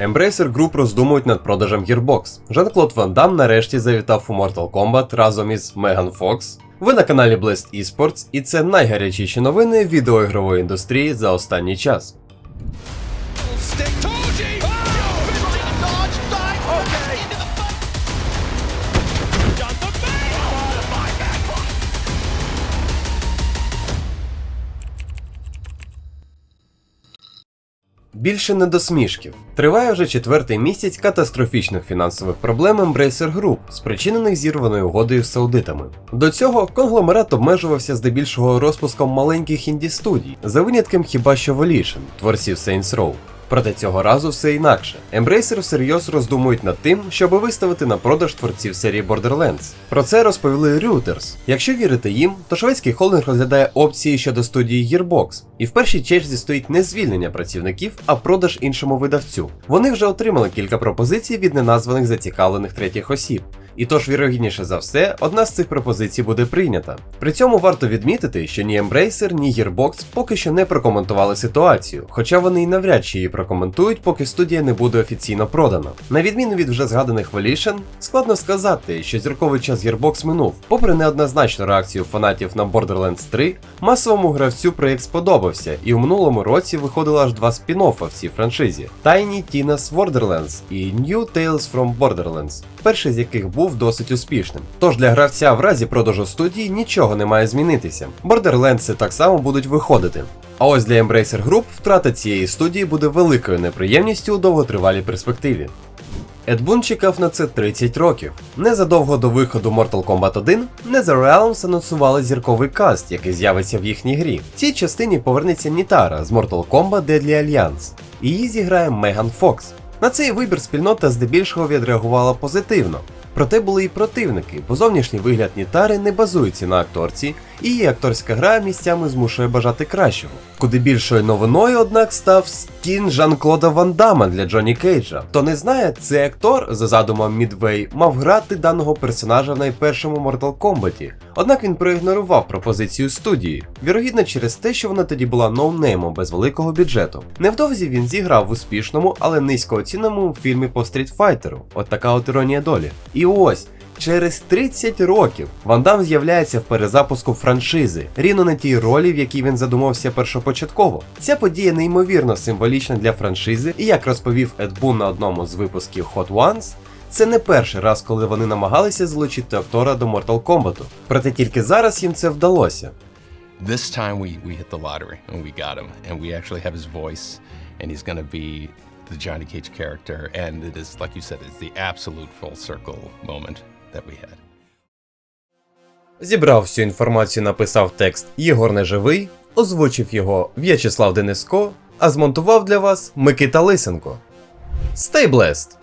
Embracer Group роздумують над продажем Gearbox. Жан-Клод Ван Дам нарешті завітав у Mortal Kombat разом із Меган Фокс. Ви на каналі Blast Esports, і це найгарячіші новини відеоігрової індустрії за останній час. Більше не до смішків. Триває вже четвертий місяць катастрофічних фінансових проблем Embracer Group, спричинених зірваною угодою з саудитами. До цього конгломерат обмежувався здебільшого розпуском маленьких інді студій, за винятком хіба що Volition, творців Saints Row. Проте цього разу все інакше. Embracer всерйоз роздумують над тим, щоб виставити на продаж творців серії Borderlands. Про це розповіли Reuters. Якщо вірити їм, то шведський холдинг розглядає опції щодо студії Gearbox, і в першій черзі стоїть не звільнення працівників, а продаж іншому видавцю. Вони вже отримали кілька пропозицій від неназваних зацікавлених третіх осіб. І тож, вірогідніше за все, одна з цих пропозицій буде прийнята. При цьому варто відмітити, що ні Embracer, ні Gearbox поки що не прокоментували ситуацію, хоча вони й навряд чи її прокоментують, поки студія не буде офіційно продана. На відміну від вже згаданих Volition, складно сказати, що зірковий час Gearbox минув. Попри неоднозначну реакцію фанатів на Borderlands 3, масовому гравцю проєкт сподобався, і у минулому році виходило аж два спін-оффа в цій франшизі: Tiny Tina's Borderlands і New Tales from Borderlands, перший з яких був досить успішним. Тож для гравця в разі продажу студії нічого не має змінитися. Borderlands так само будуть виходити. А ось для Embracer Group втрата цієї студії буде великою неприємністю у довготривалій перспективі. Ед чекав на це 30 років. Незадовго до виходу Mortal Kombat 1 NetherRealms анонсували зірковий каст, який з'явиться в їхній грі. В цій частині повернеться Нітара з Mortal Kombat Deadly Alliance. Її зіграє Меган Фокс. На цей вибір спільнота здебільшого відреагувала позитивно. Проте були і противники, бо зовнішній вигляд Нітари не базується на акторці, і її акторська гра місцями змушує бажати кращого. Куди більшою новиною, однак, став скін Жан-Клода Ван Дамма для Джонні Кейджа. Хто не знає, цей актор, за задумом Мідвей, мав грати даного персонажа в найпершому Mortal Kombat, однак він проігнорував пропозицію студії, вірогідно через те, що вона тоді була ноунеймом без великого бюджету. Невдовзі він зіграв в успішному, але низько оціненому фільмі по стрітфайтеру. От така от іронія долі. І ось. Через 30 років Ван Дам з'являється в перезапуску франшизи, рівно на тій ролі, в якій він задумався першопочатково. Ця подія неймовірно символічна для франшизи, і як розповів Ед Бун на одному з випусків Hot Ones, це не перший раз, коли вони намагалися залучити актора до Mortal Kombat. Проте тільки зараз їм це вдалося. This time we, we hit the lottery and we got him, and we actually have his voice, and he's to be the Johnny Cage character. And it is, like you said, it's the absolute full circle moment that we had. Зібрав всю інформацію, написав текст Єгор Неживий, озвучив його В'ячеслав Дениско, а змонтував для вас Микита Лисенко. Stay blessed!